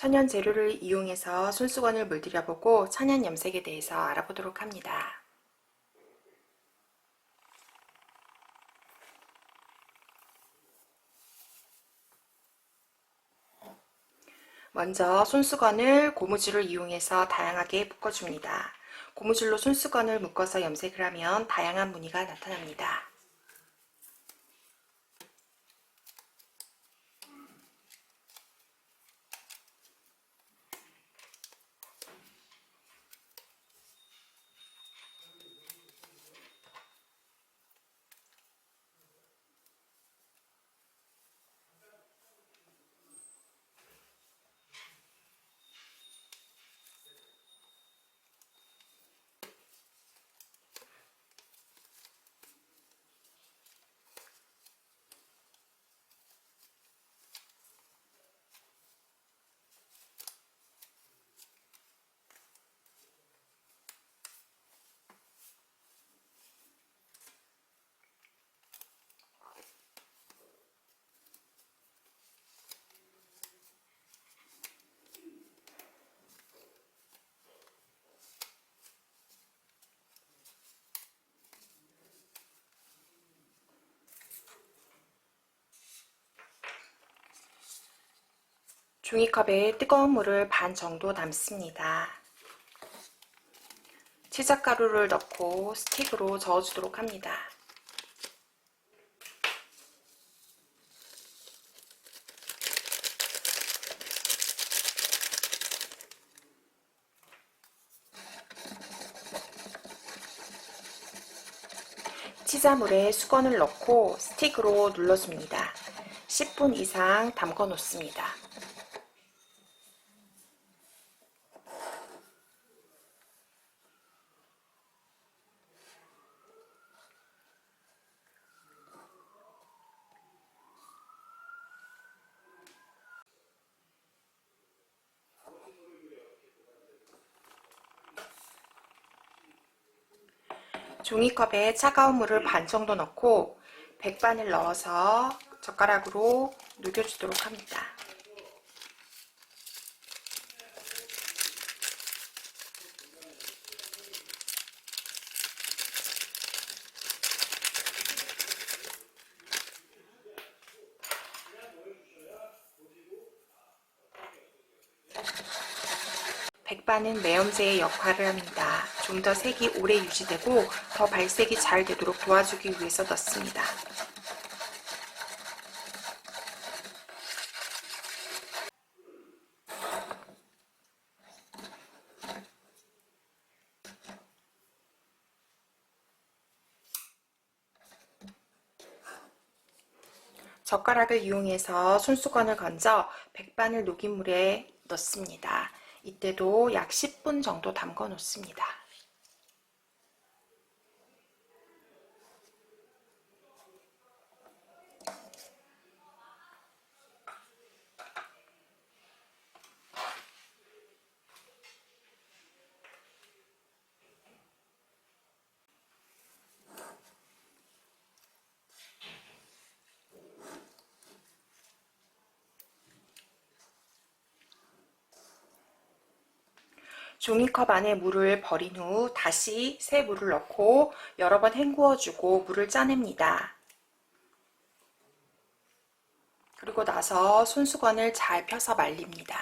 천연 재료를 이용해서 손수건을 물들여보고 천연 염색에 대해서 알아보도록 합니다. 먼저 손수건을 고무줄을 이용해서 다양하게 묶어줍니다. 고무줄로 손수건을 묶어서 염색을 하면 다양한 무늬가 나타납니다. 종이컵에 뜨거운 물을 반 정도 담습니다. 치작가루를 넣고 스틱으로 저어주도록 합니다. 치자물에 수건을 넣고 스틱으로 눌러줍니다. 10분 이상 담궈 놓습니다. 종이컵에 차가운 물을 반 정도 넣고 백반을 넣어서 젓가락으로 녹여주도록 합니다. 백반은 매염제의 역할을 합니다. 좀 더 색이 오래 유지되고 더 발색이 잘 되도록 도와주기 위해서 넣습니다. 젓가락을 이용해서 손수건을 건져 백반을 녹인 물에 넣습니다. 이때도 약 10분 정도 담궈 놓습니다. 종이컵 안에 물을 버린 후 다시 새 물을 넣고 여러 번 헹구어주고 물을 짜냅니다. 그리고 나서 손수건을 잘 펴서 말립니다.